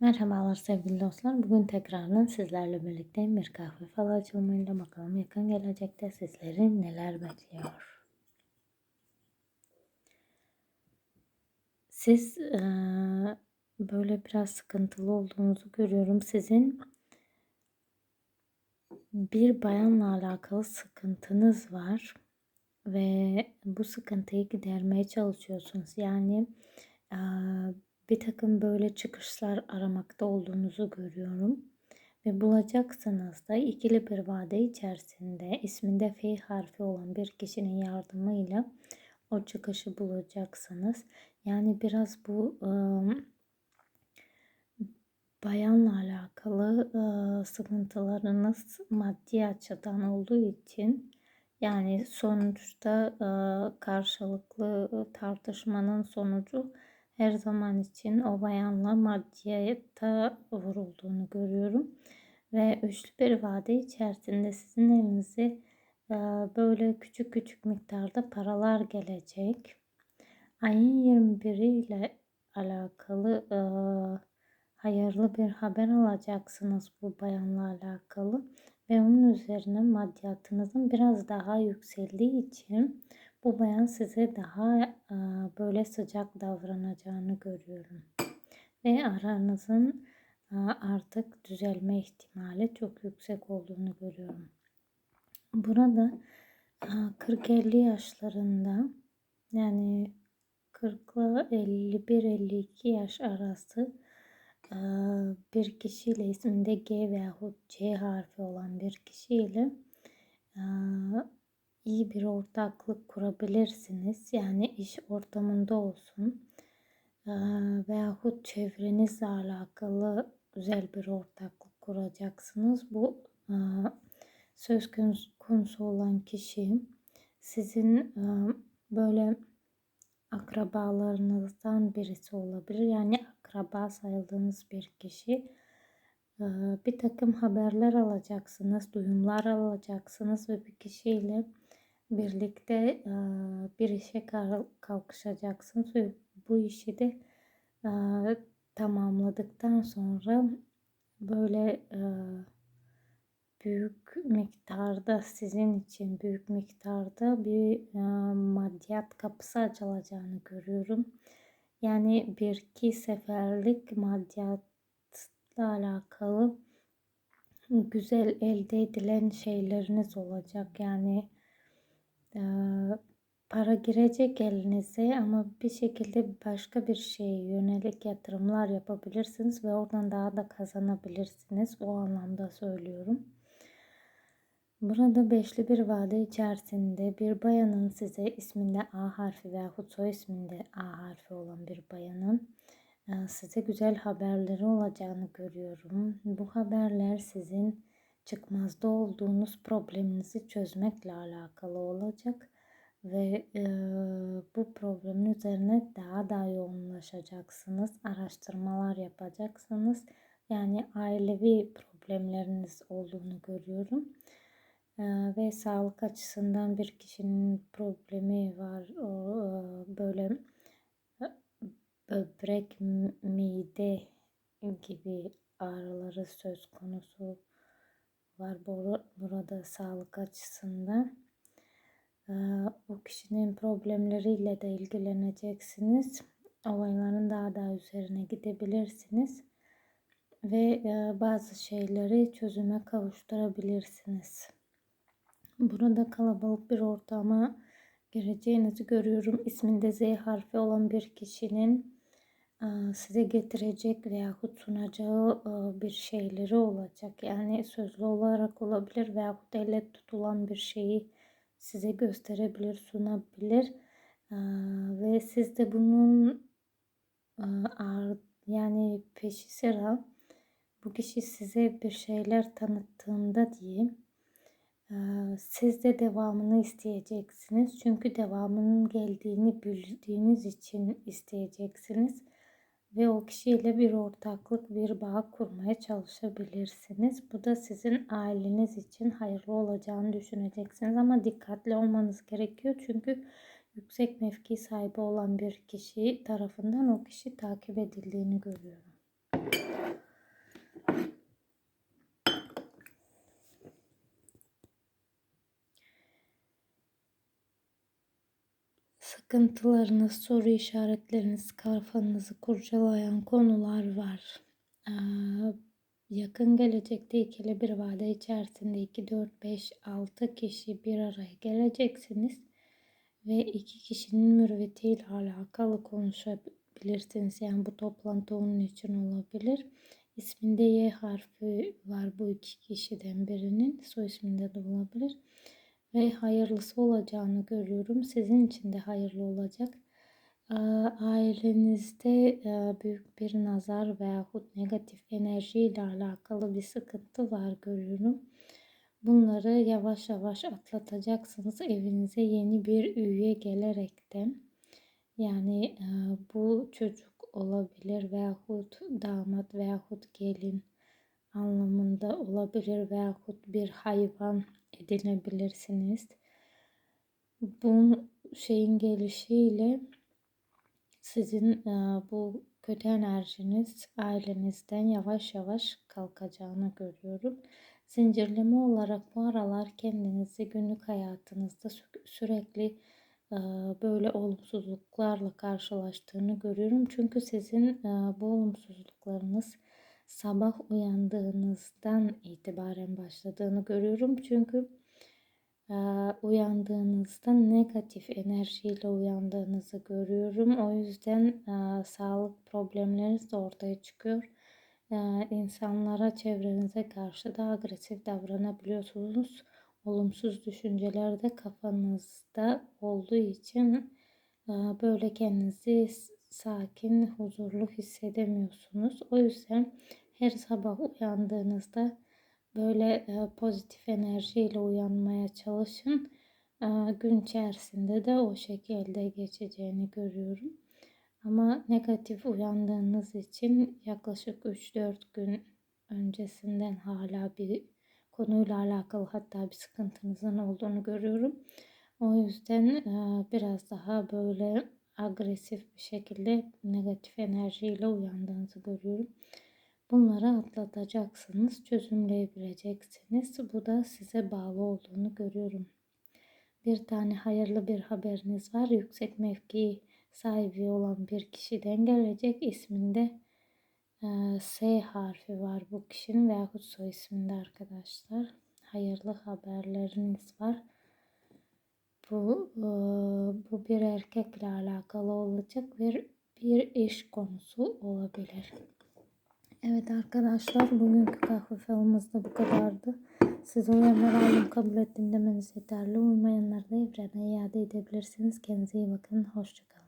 Merhabalar sevgili dostlar. Bugün tekrardan sizlerle birlikteyim. Bir kahve falı açılımıyla bakalım yakın gelecekte sizleri neler bekliyor. Siz e, böyle biraz sıkıntılı olduğunuzu görüyorum. Sizin bir bayanla alakalı sıkıntınız var ve bu sıkıntıyı gidermeye çalışıyorsunuz. Yani e, bir takım böyle çıkışlar aramakta olduğunuzu görüyorum. Ve bulacaksınız da ikili bir vade içerisinde isminde F harfi olan bir kişinin yardımıyla o çıkışı bulacaksınız. Yani biraz bu ıı, bayanla alakalı ıı, sıkıntılarınız maddi açıdan olduğu için yani sonuçta ıı, karşılıklı tartışmanın sonucu her zaman için o bayanla maddiyata vurulduğunu görüyorum. Ve üçlü bir vade içerisinde sizin elinize e, böyle küçük küçük miktarda paralar gelecek. Ayın 21 ile alakalı e, hayırlı bir haber alacaksınız bu bayanla alakalı. Ve onun üzerine maddiyatınızın biraz daha yükseldiği için bu bayan size daha böyle sıcak davranacağını görüyorum. Ve aranızın artık düzelme ihtimali çok yüksek olduğunu görüyorum. Burada 40-50 yaşlarında yani 40 ile 51-52 yaş arası bir kişiyle isminde G veyahut C harfi olan bir kişiyle iyi bir ortaklık kurabilirsiniz. Yani iş ortamında olsun e, veyahut çevrenizle alakalı güzel bir ortaklık kuracaksınız. Bu söz konusu olan kişi sizin böyle akrabalarınızdan birisi olabilir. Yani akraba sayıldığınız bir kişi. Bir takım haberler alacaksınız, duyumlar alacaksınız ve bir kişiyle birlikte bir işe kalkışacaksınız ve bu işi de tamamladıktan sonra böyle büyük miktarda sizin için büyük miktarda bir maddiyat kapısı açılacağını görüyorum. Yani bir iki seferlik maddiyatla alakalı güzel elde edilen şeyleriniz olacak. Yani para girecek elinize ama bir şekilde başka bir şeye yönelik yatırımlar yapabilirsiniz ve oradan daha da kazanabilirsiniz. O anlamda söylüyorum. Burada beşli bir vade içerisinde bir bayanın size isminde A harfi veya soy isminde A harfi olan bir bayanın size güzel haberleri olacağını görüyorum. Bu haberler sizin çıkmazda olduğunuz probleminizi çözmekle alakalı olacak ve e, bu problemin üzerine daha da yoğunlaşacaksınız. Araştırmalar yapacaksınız. Yani ailevi problemleriniz olduğunu görüyorum. E, ve sağlık açısından bir kişinin problemi var. O, e, böyle böbrek, mide gibi ağrıları söz konusu var burada sağlık açısından. O kişinin problemleriyle de ilgileneceksiniz. Olayların daha da üzerine gidebilirsiniz. Ve bazı şeyleri çözüme kavuşturabilirsiniz. Burada kalabalık bir ortama gireceğinizi görüyorum. İsminde Z harfi olan bir kişinin size getirecek veyahut sunacağı bir şeyleri olacak. Yani sözlü olarak olabilir veyahut elle tutulan bir şeyi size gösterebilir, sunabilir. Ve siz de bunun yani peşi sıra bu kişi size bir şeyler tanıttığında diyeyim siz de devamını isteyeceksiniz. Çünkü devamının geldiğini bildiğiniz için isteyeceksiniz ve o kişiyle bir ortaklık, bir bağ kurmaya çalışabilirsiniz. Bu da sizin aileniz için hayırlı olacağını düşüneceksiniz ama dikkatli olmanız gerekiyor. Çünkü yüksek mevki sahibi olan bir kişi tarafından o kişi takip edildiğini görüyorum. Sıkıntılarınız, soru işaretleriniz, kafanızı kurcalayan konular var. Ee, yakın gelecekte ikili bir vade içerisinde 2, 4, 5, 6 kişi bir araya geleceksiniz. Ve iki kişinin mürvetiyle alakalı konuşabilirsiniz. Yani bu toplantı onun için olabilir. İsminde Y harfi var bu iki kişiden birinin. Soy isminde de olabilir ve hayırlısı olacağını görüyorum. Sizin için de hayırlı olacak. Ailenizde büyük bir nazar veyahut negatif enerji ile alakalı bir sıkıntı var görüyorum. Bunları yavaş yavaş atlatacaksınız evinize yeni bir üye gelerekten. Yani bu çocuk olabilir veyahut damat veyahut gelin anlamında olabilir veyahut bir hayvan edinebilirsiniz. Bu şeyin gelişiyle sizin e, bu kötü enerjiniz ailenizden yavaş yavaş kalkacağını görüyorum. Zincirleme olarak bu aralar kendinizi günlük hayatınızda sürekli e, böyle olumsuzluklarla karşılaştığını görüyorum. Çünkü sizin e, bu olumsuzluklarınız sabah uyandığınızdan itibaren başladığını görüyorum. Çünkü e, uyandığınızda negatif enerjiyle uyandığınızı görüyorum. O yüzden e, sağlık problemleriniz de ortaya çıkıyor. E, insanlara, çevrenize karşı da agresif davranabiliyorsunuz. Olumsuz düşünceler de kafanızda olduğu için böyle kendinizi sakin, huzurlu hissedemiyorsunuz. O yüzden her sabah uyandığınızda böyle e, pozitif enerjiyle uyanmaya çalışın. E, gün içerisinde de o şekilde geçeceğini görüyorum. Ama negatif uyandığınız için yaklaşık 3-4 gün öncesinden hala bir konuyla alakalı hatta bir sıkıntınızın olduğunu görüyorum. O yüzden e, biraz daha böyle agresif bir şekilde negatif enerjiyle uyandığınızı görüyorum. Bunları atlatacaksınız, çözümleyebileceksiniz. Bu da size bağlı olduğunu görüyorum. Bir tane hayırlı bir haberiniz var. Yüksek mevki sahibi olan bir kişiden gelecek. isminde e, S harfi var bu kişinin veyahut soy isminde arkadaşlar. Hayırlı haberleriniz var. Bu, bu bir erkekle alakalı olacak bir bir iş konusu olabilir. Evet arkadaşlar bugünkü kahve falımız da bu kadardı. Siz uyanları aldım kabul ettim demeniz yeterli. Uymayanları da evrene iade edebilirsiniz. Kendinize iyi bakın. Hoşçakalın.